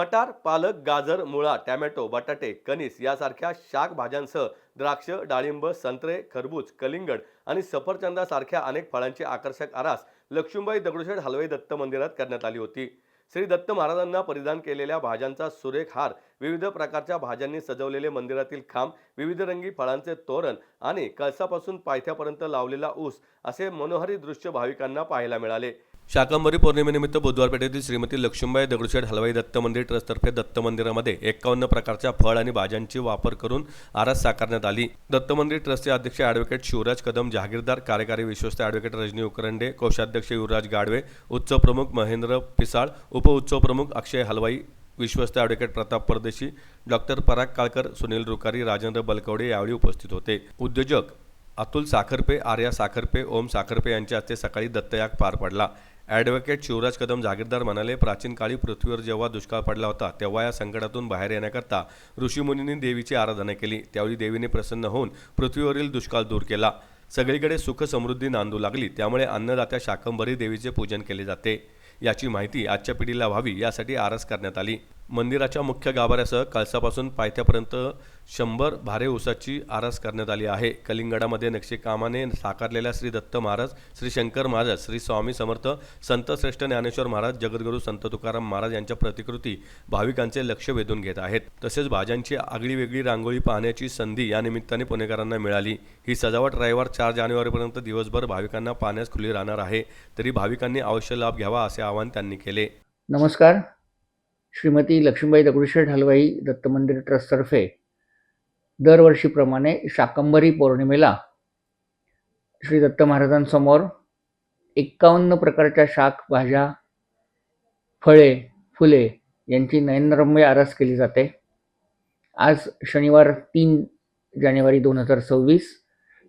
मटार पालक गाजर मुळा टॅमॅटो बटाटे कणीस यासारख्या शाक भाज्यांसह द्राक्ष डाळिंब संत्रे खरबूज कलिंगड आणि सफरचंदासारख्या अनेक फळांची आकर्षक आरास लक्ष्मीबाई दगडूशेठ हलवाई दत्त मंदिरात करण्यात आली होती. श्री दत्त महाराजांना परिधान केलेल्या भाज्यांचा सुरेख हार विविध प्रकारच्या भाज्यांनी सजवलेले मंदिरातील खांब विविध रंगी फळांचे तोरण आणि कळसापासून पायथ्यापर्यंत लावलेला ऊस असे मनोहरी दृश्य भाविकांना पाहायला मिळाले. शाकंभरी पौर्णिमेनिमित्त बुधवार पेठेतील श्रीमती लक्ष्मीबाई दगडूशेठ हलवाई दत्त मंदिर ट्रस्टतर्फे दत्त मंदिरामध्ये एकावन्न प्रकारच्या फळ आणि भाज्यांची वापर करून आरास साकारण्यात आली. दत्त मंदिर ट्रस्टचे अध्यक्ष ॲडव्होकेट शिवराज कदम जहागीरदार कार्यकारी विश्वस्त ॲडव्होकेट रजनी उकरंडे कोषाध्यक्ष युवराज गाडवे उत्सव प्रमुख महेंद्र पिसाळ उपउत्सव प्रमुख अक्षय हलवाई विश्वस्त ॲडव्होकेट प्रताप परदेशी डॉक्टर पराग काळकर सुनील रुकारी राजेंद्र बलकवडे यावेळी उपस्थित होते. उद्योजक अतुल साखरपे आर्या साखरपे ओम साखरपे यांच्या हस्ते सकाळी दत्तयाग पार पडला. ॲडव्होकेट शिवराज कदम जागीरदार म्हणाले प्राचीन काळी पृथ्वीवर जेव्हा दुष्काळ पडला होता तेव्हा या संकटातून बाहेर येण्याकरता ऋषीमुनींनी देवीची आराधना केली. त्यावेळी देवीने प्रसन्न होऊन पृथ्वीवरील दुष्काळ दूर केला. सगळीकडे सुख समृद्धी नांदू लागली. त्यामुळे अन्नदात्या शाकंभरी देवीचे पूजन केले जाते. याची माहिती आजच्या पिढीला व्हावी यासाठी आरस करण्यात आली. मंदिराच्या मुख्य गाभाऱ्यासह कळसापासून पायथ्यापर्यंत शंभर भारे ऊसाची आरास करण्यात आली आहे. कलिंगडामध्ये नक्षीकामाने साकारलेल्या श्री दत्त महाराज श्री शंकर महाराज श्री स्वामी समर्थ संत श्रेष्ठ ज्ञानेश्वर महाराज जगद्गुरू संत तुकाराम महाराज यांच्या प्रतिकृती भाविकांचे लक्ष वेधून घेत आहेत. तसेच भाज्यांची आगळी वेगळी रांगोळी पाहण्याची संधी या निमित्ताने पुणेकरांना मिळाली. ही सजावट रविवार चार जानेवारीपर्यंत दिवसभर भाविकांना पाहण्यास खुली राहणार आहे. तरी भाविकांनी अवश्य लाभ घ्यावा असे आवाहन त्यांनी केले. नमस्कार. श्रीमती लक्ष्मीबाई दगडूशेठ हलवाई दत्त मंदिर ट्रस्टतर्फे दरवर्षीप्रमाणे शाकंभरी पौर्णिमेला श्री दत्त महाराजांसमोर एक्कावन्न प्रकारच्या शाक भाज्या फळे फुले यांची नयनरम्य आरास केली जाते. आज शनिवार तीन जानेवारी दोन हजार सव्वीस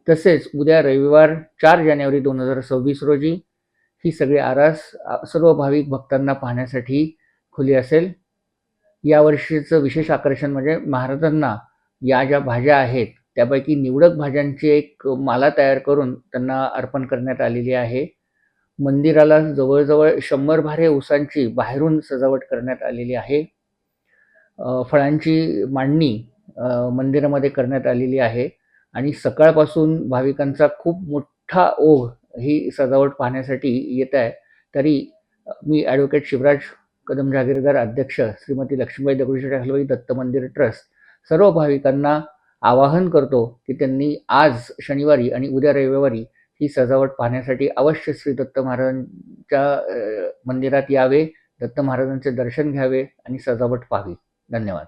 तसेच उद्या रविवार चार जानेवारी दोन हजार सव्वीस रोजी ही सगळी आरास सर्व भाविक भक्तांना पाहण्यासाठी खुली असेल. यावर्षीचं विशेष आकर्षण म्हणजे महाराजांना या ज्या भाज्या आहेत त्यापैकी निवडक भाज्यांची एक माला तयार करून त्यांना अर्पण करण्यात आलेली आहे. मंदिराला जवळजवळ शंभर भारे ऊसांची बाहेरून सजावट करण्यात आलेली आहे. फळांची मांडणी मंदिरामध्ये करण्यात आलेली आहे. आणि सकाळपासून भाविकांचा खूप मोठा ओघ ही सजावट पाहण्यासाठी येत आहे. तरी मी ॲडव्होकेट शिवराज कदम जागीरदार अध्यक्ष श्रीमती लक्ष्मीबाई दगडूशेठ हलवाई दत्त मंदिर ट्रस्ट सर्व भाविकांना आवाहन करतो की त्यांनी आज शनिवारी आणि उद्या रविवारी ही सजावट पाहण्यासाठी अवश्य श्री दत्त महाराजांच्या मंदिरात यावे दत्त महाराजांचे दर्शन घ्यावे आणि सजावट पाहावी. धन्यवाद.